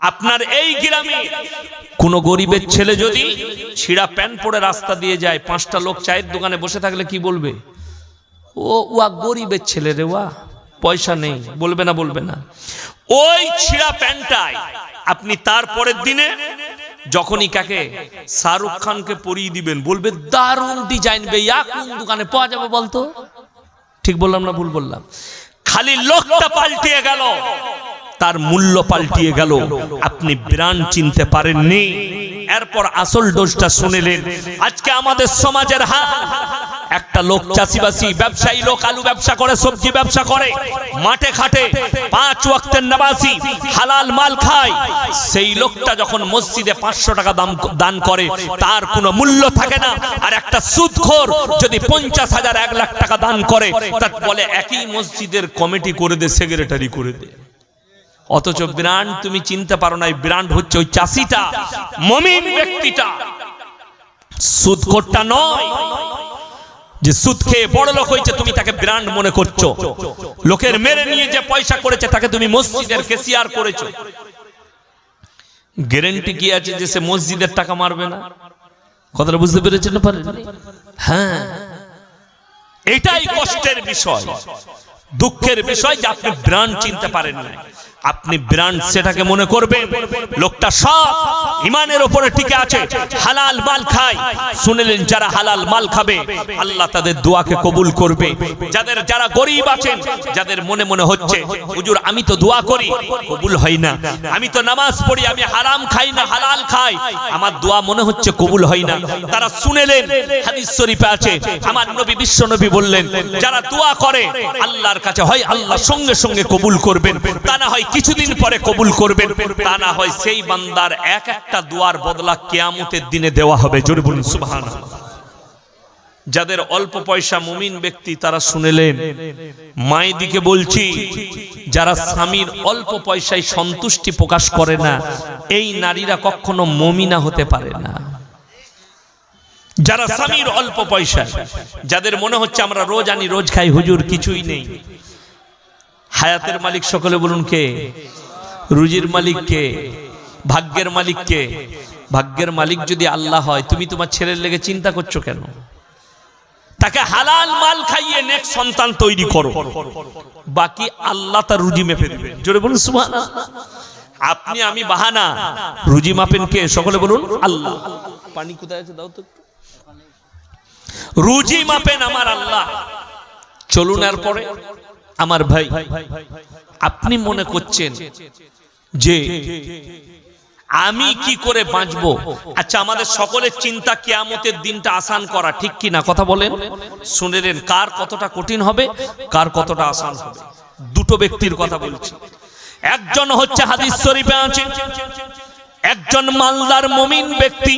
আপনার এই গ্রামে কোন গরিবের ছেলে যদি ছিঁড়া প্যান্ট পরে রাস্তা দিয়ে যায়, পাঁচটা লোক চায়ের দোকানে বসে থাকলে কি বলবে? ও ওয়া গরিবের ছেলে রে ওয়া পয়সা নেই, বলবে না বলবে না। ওই ছিঁড়া প্যান্টটাই আপনি তার পরের দিনে যখনই কাকে শাহরুখ খানকে পরিয়ে দিবেন, বলবে দারুণ ডিজাইন বেয়া কোন দোকানে পাওয়া যাবে বলতো? ঠিক বললাম না ভুল বললাম? খালি লোকটা পাল্টিয়ে গেল। তার মূল্য পাল্টিয়ে গেল। আপনি ব্র্যান্ড চিনতে পারেননি। এরপর আসল ডোজটা শুনেলেন। আজকে আমাদের সমাজের হাল। একটা লোক চাষিবাসী, ব্যবসায়ী লোক আলু ব্যবসা করে, সবজি ব্যবসা করে। মাঠে খাটে পাঁচ ওয়াক্তের নামাজি হালাল মাল খায়। সেই লোকটা যখন মসজিদে পাঁচশো টাকা দাম দান করে, তার কোনো মূল্য থাকে না। আর একটা সুদখোর যদি পঞ্চাশ হাজার, এক লাখ টাকা দান করে, তার বলে একই মসজিদের কমিটি করে দে, সেক্রেটারি করে দে। অথচ ব্র্যান্ড তুমি চিনতে পারো না ব্র্যান্ড হচ্ছে ওই চাষিটা, মমিন ব্যক্তিটা। সুদখোরটা নয় যে সুদ খেয়ে বড় লোক হয়েছে, তুমি তাকে ব্র্যান্ড মনে করছ। লোকের মেরে নিয়ে যে পয়সা করেছে, তাকে তুমি মসজিদের কেসিয়ার করেছ। গ্যারেন্টি কি আছে যে সে মসজিদের টাকা মারবে না? কথাটা বুঝতে পেরেছেন না পারেন? হ্যাঁ। এটাই কষ্টের বিষয়। দুঃখের বিষয় যে আপনি ব্র্যান্ড চিনতে পারেন না আপনি ব্র্যান্ড সেটাকে মনে করবেন। লোকটা সব ইমানের ওপরে টিকে আছে। হালাল মাল খায়। শুনলেন যারা হালাল মাল খাবে, আল্লাহ তাদের দোয়াকে কবুল করবে। যাদের যারা গরিব আছেন, যাদের মনে মনে হচ্ছে, হুজুর, আমি তো দোয়া করি। কবুল হয় না। আমি তো নামাজ পড়ি, আমি হারাম খাই না, হালাল খাই। আমার দোয়া মনে হচ্ছে কবুল হয় না। তারা শুনেলেন, হাদিস শরীফে আছে। আমার নবী, বিশ্ব নবী বললেন, যারা দোয়া করে, আল্লাহর কাছে হয়, আল্লাহ সঙ্গে সঙ্গে কবুল করবেন। তা না হয় কিছুদিন পরে কবুল করবেন, তা না হয় সেই বান্দার এক একটা দোয়ার বদলা কেয়ামতের দিনে দেওয়া হবে। জোরে বলুন, সুবহানাল্লাহ। যাদের অল্প পয়সা মুমিন ব্যক্তি, তারা শুনেলেন মায়েদিকে বলছি, যারা স্বামীর অল্প পয়সায় সন্তুষ্টি প্রকাশ করে না, এই নারীরা কখনো মমিনা হতে পারে না। যারা স্বামীর অল্প পয়সা যাদের মনে হচ্ছে আমরা রোজ আনি, রোজ খাই, হুজুর কিছুই নেই হায়াতের মালিক সকলে বলুন কে? রুজির মালিক কে? ভাগ্যের মালিক কে? ভাগ্যের মালিক যদি আল্লাহ হয়, তুমি তোমার ছেলের লেগে চিন্তা করছ কেন? তাকে হালাল মাল খাইয়ে নেক্সট সন্তান তৈরি করো। বাকি আল্লাহ তার রুজি মেপে দেবে। জোরে বলুন, সুবহানাল্লাহ। আপনি, আমি, বাহানা। রুজি মাপেন কে? সকলে বলুন, আল্লাহ। পানি কোথায় আছে? দাও তো রুজি মাপেন আমার আল্লাহ। চলুন আর পরে। আমার ভাই, আপনি মনে করছেন যে আমি কি করে বাঁচবো? আচ্ছা আমাদের সকলের চিন্তা কেয়ামতের দিনটা আসান করা ঠিক কি না কথা বলেন। শুনে শুনেলেন কার কতটা কঠিন হবে, কার কতটা আসান হবে। দুটো ব্যক্তির কথা বলছি। একজন হচ্ছে হাদিস শরীফে আছে একজন মালদার মমিন ব্যক্তি,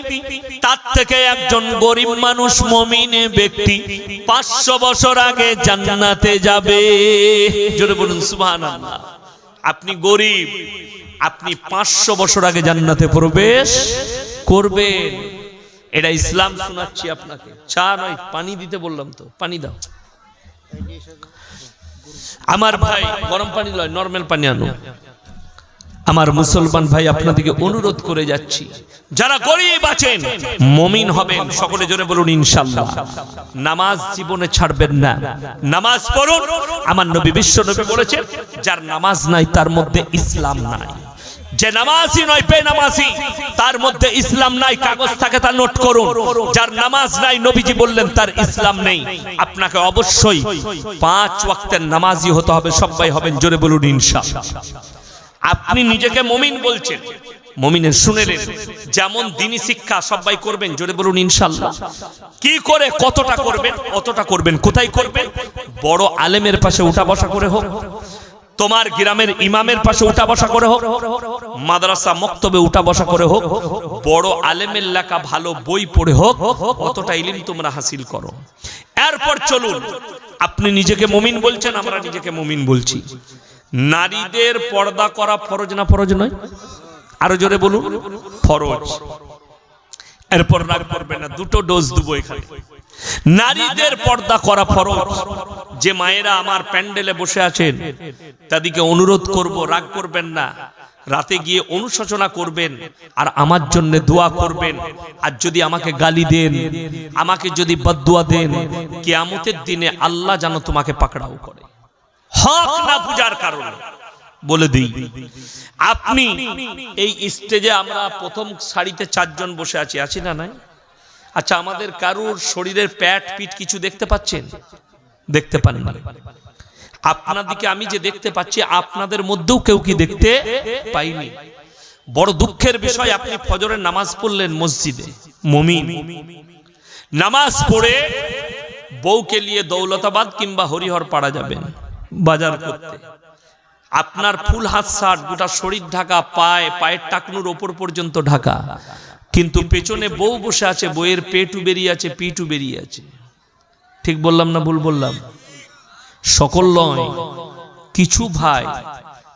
তার থেকে একজন গরিব মানুষ মমিন ব্যক্তি পাঁচশো বছর আগে জান্নাতে যাবে। জোরে বলুন, সুবহানাল্লাহ। আপনি গরিব, আপনি পাঁচশো বছর আগে জান্নাতে প্রবেশ করবেন। এটা ইসলাম শোনাচ্ছি আপনাকে। চা নয়, পানি দিতে বললাম তো, পানি দাও। আমার ভাই, গরম পানি নয় নর্মাল পানি আনো। আমার মুসলমান ভাই আপনাদেরকে অনুরোধ করে যাচ্ছি। যারা গরিব আছেন, মমিন হবেন, সকলে জোরে বলুন ইনশাল্লাহ। নামাজ জীবনে ছাড়বেন না। নামাজ পড়ুন। আমার নবী বিশ্ব নবী বলেছেন, যার নামাজ নাই, তার মধ্যে ইসলাম নাই। যে নামাজি নয়, বেনামাজি, তার মধ্যে ইসলাম নাই, কাগজ থাকে, তা নোট করুন। যার নামাজ নাই, নবীজি বললেন, তার ইসলাম নেই। আপনাকে অবশ্যই পাঁচ ওয়াক্তের নামাজি হতে হবে, সবাই হবেন, জোরে বলুন ইনশাআল্লাহ আপনি নিজেকে মমিন বলছেন। মমিনের শুনেলেন যেমন দিনী শিক্ষা সবাই করবেন, জোরে বলুন ইনশাল্লাহ। কি করে কতটা করবেন কতটা করবেন, কোথায় করবেন? বড় আলেমের পাশে উঠা বসা করে হোক, তোমার গ্রামের ইমামের পাশে উঠা বসা করে হোক, মাদ্রাসা মক্তবে উঠা বসা করে হোক, বড় আলেমের লেখা ভালো বই পড়ে হোক, অতটা ইলিম তোমরা হাসিল করো। এরপর চলুন, আপনি নিজেকে মমিন বলছেন, আমরা নিজেকে মমিন বলছি। নারীদের পর্দা করা ফরজ না ফরজ নয়? আরও জোরে বলুন। ফরজ। এরপর রাগ করবে না, দুটো ডোজ দেবো এখানে। নারীদের পর্দা করা ফরজ। যে মায়েরা আমার প্যান্ডেলে বসে আছেন, তাদেরকে অনুরোধ করব, রাগ করবেন না। রাতে গিয়ে অনুশোচনা করবেন আর আমার জন্য দোয়া করবেন। আর যদি আমাকে গালি দেন, আমাকে যদি বদুয়া দেন, কেয়ামতের দিনে আল্লাহ যেন তোমাকে পাকড়াও করে। হক না পূজার কারণে। বলে দিই, আপনি এই স্টেজে আমরা প্রথম সারিতে চারজন বসে আছি আছি না নাই? আচ্ছা আমাদের কারুর শরীরের প্যাট পিঠ কিছু দেখতে পাচ্ছেন? দেখতে পান না। আপনাদিকে আমি যে দেখতে পাচ্ছি, আপনাদের মধ্যেও কেউ কি দেখতে পাইনি? বড় দুঃখের বিষয়, আপনি ফজরের নামাজ পড়লেন মসজিদে। মমিন। নামাজ পড়ে বউকে নিয়ে দৌলতাবাদ কিংবা হরিহর পাড়া যাবেন। বাজার করতে। আপনার ফুল হাত শার্ট গোটা শরীর ঢাকা, পায়ে, পায়ের টাকনুর ওপর পর্যন্ত ঢাকা। কিন্তু পেছনে বউ বসে আছে বইয়ের পেটু বেরিয়ে আছে, পিটু বেরিয়ে আছে। ঠিক বললাম না ভুল বললাম? সকল নয় কিছু ভাই,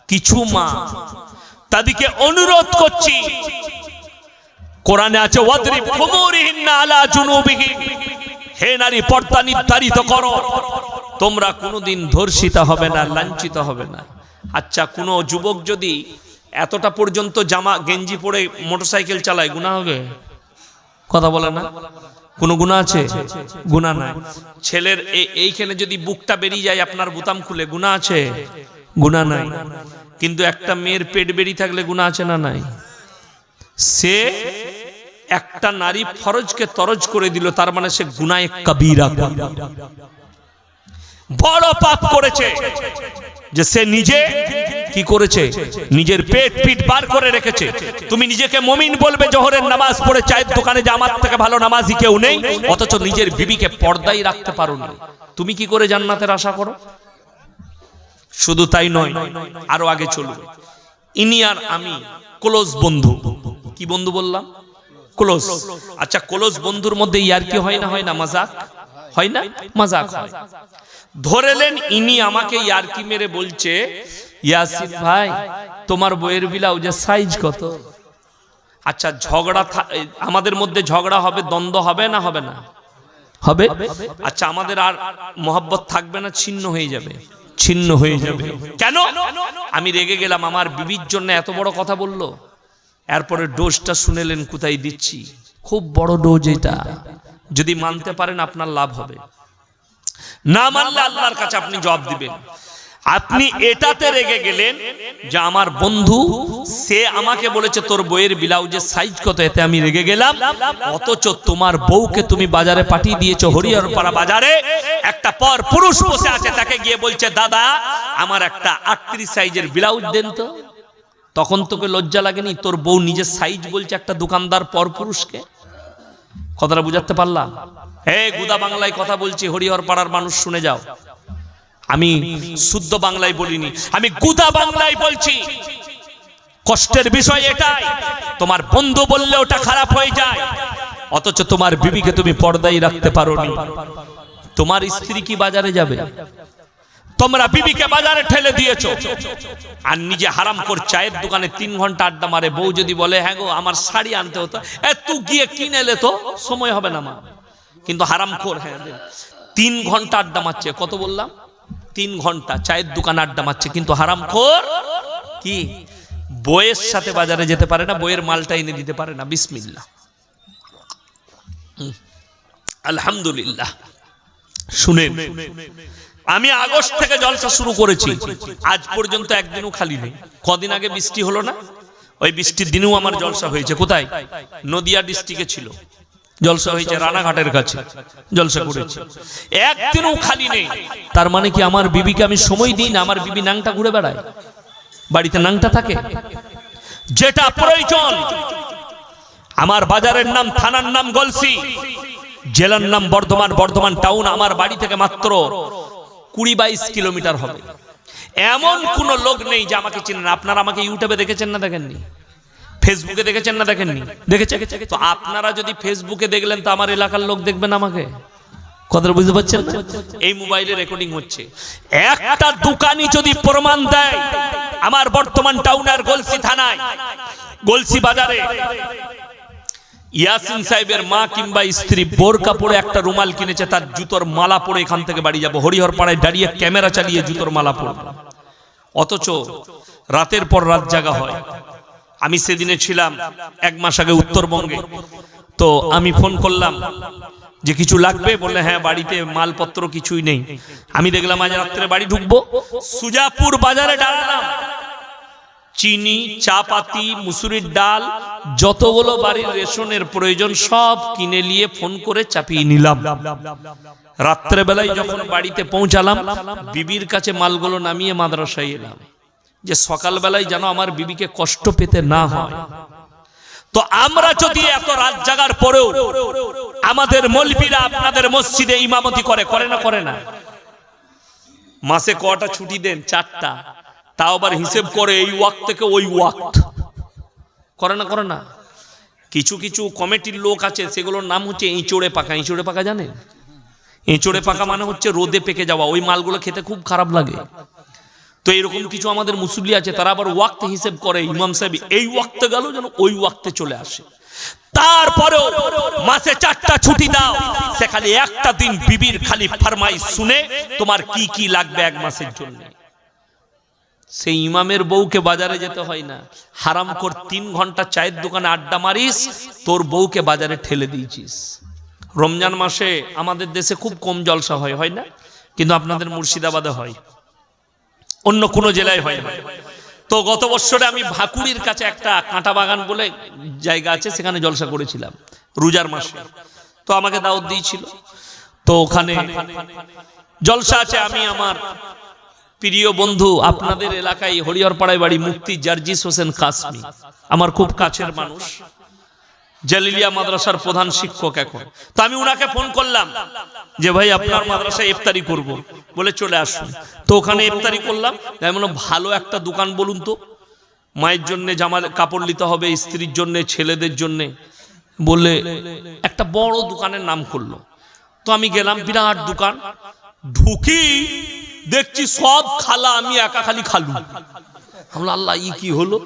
কিছু মা, তাদেরকে অনুরোধ করছি। কোরআনে আছে, ওয়াদরিব খুমুরিহিন্না আলা জুনুবিহিম। হে নারী, পর্দা নির্ধারিত করো। তোমরা কোনোদিন ধর্ষিতা হবে না, লাঞ্ছিত হবে না। আচ্ছা কোনো যুবক যদি এতটা পর্যন্ত জামা গেঞ্জি পরে মোটরসাইকেল চালায় গুণা হবে? কথা বলে না? কোনো গুণা আছে? গুণা নাই। ছেলের এই- এইখানে যদি বুকটা বেরিয়ে যায়, আপনার বুতাম খুলে গুণা আছে? গুণা নাই। কিন্তু একটা মেয়ের পেট বেরিয়ে থাকলে গুণা আছে না নাই? সে একটা নারী ফরজকে তরজ করে দিল, তার মানে সে গুনায় কবিরা। বড় পাপ করেছে যে সে নিজে কি করেছে? নিজের পেট পিট বার করে রেখেছে। তুমি নিজেকে মমিন বলবে, জোহরের নামাজ পড়ে চায়ের দোকানে যে আমার থেকে ভালো নামাজি কেউ নেই, অথচ নিজের বিবিকে পর্দাই রাখতে পারো না। তুমি কি করে জান্নাতের আশা করো? শুধু তাই নয়, আরও আগে চলুন। ইনি আর আমি ক্লোজ বন্ধু। কি বন্ধু বললাম? ক্লোজ। আচ্ছা ক্লোজ বন্ধুর মধ্যে ইয়ার কি হয় না হয় না? মাজাক? হয় না? মাজাক হয়। ধরেলেন ইনি আমাকে ইয়ারকি মেরে বলছে ইয়াসিন ভাই তোমার বইয়ের ব্লাউজের সাইজ কত? আচ্ছা ঝগড়া আমাদের মধ্যে ঝগড়া হবে দ্বন্দ্ব হবে না হবে না? হবে? আচ্ছা আমাদের আর মোহাব্বত থাকবে না ছিন্ন হয়ে যাবে। ছিন্ন হয়ে যাবে। কেন? আমি রেগে গেলাম আমার বিবির জন্য এত বড় কথা বলল। এরপরে ডোজটা শুনেলেন কোথায় দিচ্ছি? খুব বড় ডোজ এটা। যদি মানতে পারেন আপনার লাভ হবে। না মানলে আল্লাহর কাছে আপনি জবাব দিবেন। আপনি এটাতে রেগে গেলেন যে আমার বন্ধু, সে আমাকে বলেছে, তোর বইয়ের ব্লাউজের সাইজ কত? এতে আমি রেগে গেলাম। অথচ তোমার বউকে তুমি বাজারে পাঠিয়ে দিয়েছ হরিহরপাড়া বাজারে। একটা পর পুরুষ বসে আছে, তাকে গিয়ে বলছে, দাদা, আমার একটা আটত্রিশ সাইজের ব্লাউজ দেন তো। তখন তোকে লজ্জা লাগেনি? তোর বউ নিজের সাইজ বলছে একটা দোকানদার পর পুরুষকে? কথাটা বুঝাতে পারলাম হে গুদা বাংলায় কথা বলছি, হরিহর পাড়ার মানুষ শুনে যাও। আমি শুদ্ধ বাংলায় বলিনি, আমি গুদা বাংলায় বলছি। কষ্টের বিষয় এটাই, তোমার বন্ধু বললে ওটা খারাপ হয়ে যায়। অথচ তোমার বিবিকে তুমি পর্দায় রাখতে পারোনি। তোমার স্ত্রী কি বাজারে যাবে? তোমরা বিবিকে বাজারে ঠেলে দিয়েছ। আর নিজে হারাম কর চায়ের দোকানে তিন ঘণ্টা আড্ডা মারে, বউ যদি বলে হ্যাঁ গো, আমার শাড়ি আনতে হতো। এ তুই গিয়ে কিনে এলে তো, সময় হবে না মা। কিন্তু হারাম কর হ্যাঁ তিন ঘণ্টা আড্ডা মারছে, কত বললাম? তিন ঘণ্টা চায়ের দোকানে আড্ডা মারছে, কিন্তু হারাম খোর কি? বইয়ের সাথে বাজারে যেতে পারে না বইয়ের মালটা এনে দিতে পারে না। বিসমিল্লা হুম। আলহামদুলিল্লাহ। শুনেন আমি আগস্ট থেকে জলসা শুরু করেছি। আজ পর্যন্ত একদিনও খালি নেই। কদিন আগে বৃষ্টি হলো না? ওই বৃষ্টির দিনেও আমার জলসা হয়েছে। কোথায়? নদিয়া ডিস্ট্রিক্টে ছিল। জলসা হয়েছে রানাঘাটের কাছে। জলসা করেছে। একদিনও খালি নেই। তার মানে কি আমার বিবিকে আমি সময় দিই না? আমার বিবি নাংটা ঘুরে বেড়ায়? বাড়িতে নাংটা থাকে? যেটা প্রয়োজন। আমার বাজারের নাম, থানার নাম, গলসি। জেলার নাম বর্ধমান বর্ধমান টাউন আমার বাড়ি থেকে মাত্র কুড়ি বাইশ কিলোমিটার হবে। এমন কোন লোক নেই যে আমাকে চেনেন আপনারা আমাকে ইউটিউবে দেখেছেন না দেখেননি? ফেসবুকে দেখেছেন না দেখেননি? দেখেছেন? তো আপনারা যদি ফেসবুকে দেখলেন, তো আমার এলাকার লোক দেখবেন আমাকে। কথাটা বুঝতে পারছেন? এই মোবাইলে রেকর্ডিং হচ্ছে। একটা দোকানি যদি প্রমাণ দেয়, আমার বর্তমান টাউনের গলসি থানায়, গলসি বাজারে ইয়াসিন সাহেবের মা কিংবা স্ত্রী বোরকা পরে একটা রুমাল কিনেছে, তার জুতোর মালা পরে এখান থেকে বাড়ি যাব। হরিহর পাড়ায় দাঁড়িয়ে ক্যামেরা চালিয়ে জুতোর মালা পরবে। অথচ রাতের পর রাত জাগা হয়। আমি সেদিনে ছিলাম এক মাস আগে উত্তরবঙ্গে। তো আমি ফোন করলাম যে কিছু লাগবে? বললে হ্যাঁ বাড়িতে মালপত্র কিছুই নেই। আমি দেখলাম, আজ রাত্রে বাড়ি ঢুকবো। সুজাপুর বাজারে ডাললাম চিনি চা পাতি মুসুরির ডাল, যতগুলো বাড়ির রেশনের প্রয়োজন, সব কিনে নিয়ে ফোন করে চাপিয়ে নিলাম। রাত্রেবেলায় যখন বাড়িতে পৌঁছালাম, বিবির কাছে মালগুলো নামিয়ে মাদ্রাসায় এলাম। যে সকালবেলায় যেন আমার বিবিকে কষ্ট পেতে না হয়। তো আমরা যদি এত রাত জাগার পরেও আমাদের মলবিরা আপনাদের মসজিদে ইমামতি করে করে না করে না? মাসে কটা ছুটি দেন? চারটা। তাও আবার হিসেব করে এই ওয়াক্ত থেকে ওই ওয়াক্ত করে না করে না। কিছু কিছু কমিটির লোক আছে, সেগুলোর নাম হচ্ছে ইঁচড়ে পাকা ইঁচড়ে পাকা জানেন? এঁচড়ে পাকা মানে হচ্ছে রোদে পেকে যাওয়া। ওই মালগুলো খেতে খুব খারাপ লাগে। তো এরকম কিছু আমাদের মুসল্লি আছে, তারা আবার ওয়াক্ত হিসেব করে। ইমাম সাহেব এই ওয়াক্তে গেল যেন ওই ওয়াক্তে চলে আসে। তারপরেও মাসে চারটা ছুটি দাও। সেখানে একটা দিন বিবির খালি ফরমাই শুনে তোমার কি কি লাগবে এক মাসের জন্য? সেই ইমামের বউকে বাজারে যেতে হয় না। হারাম কর তিন ঘণ্টা চায়ের দোকানে আড্ডা মারিস, তোর বউকে বাজারে ঠেলে দিয়েছিস। রমজান মাসে আমাদের দেশে খুব কম জলসা হয় হয় না? কিন্তু আপনাদের মুর্শিদাবাদে হয়। অন্য কোনো জেলায় হয় না। তো গত বছরে আমি ভাকুড়ির কাছে একটা কাঁটা বাগান বলে জায়গা আছে, সেখানে জলসা করেছিলাম, রোজার মাসে। তো আমাকে দাওয়াত দিয়েছিল। তো ওখানে জলসা আছে, আমি আমার প্রিয় বন্ধু, আপনাদের এলাকায় হরিহরপাড়ায় বাড়ি মুক্তি জার্জিস হোসেন কাসমি, আমার খুব কাছের মানুষ, জালিলিয়া মাদ্রাসার প্রধান শিক্ষক এখন। তো আমি উনাকে ফোন করলাম যে, ভাই, আপনার মাদ্রাসায় ইফতারি করব। বলে চলে আসুন। তো ওখানে ইফতারি করলাম। আমি বললাম, ভালো একটা দোকান বলুন তো। মায়ের জন্য জামা কাপড় নিতে হবে, স্ত্রীর জন্য, ছেলেদের জন্য। বলে একটা বড় দোকানের নাম করল। তো আমি গেলাম, বিরাট দোকান। ঢুকি দেখছি সব খালা আমি একা খালি খালু। আল্লাহ, ই কি হলো?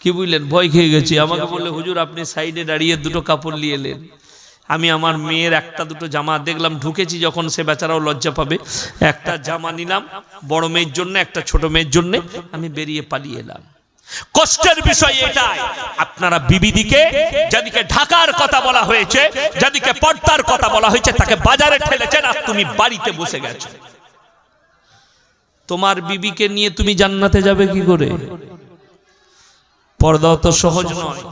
কি বুঝলেন? ভয় খেয়ে গেছি। আমাকে বললে, হুজুর, আপনি সাইডে দাঁড়িয়ে দুটো কাপড় নিয়ে এলেন। আমি আমার মেয়ের একটা দুটো জামা দেখলাম, ঢুকেছি যখন সে বেচারাও লজ্জা পাবে। একটা জামা নিলাম, বড় মেয়ের জন্য, একটা ছোট মেয়ের জন্য, আমি বেরিয়ে পালিয়ে এলাম। কষ্টের বিষয় এটাই। আপনারা বিবিদিকে, যাদিকে ঢাকার কথা বলা হয়েছে, যাদিকে পর্দার কথা বলা হয়েছে, তাকে বাজারে ঠেলেছেন আর তুমি বাড়িতে বসে গেছো। তোমার বিবিকে নিয়ে তুমি জান্নাতে যাবে কি করে? পর্দা তো সহজ নয়।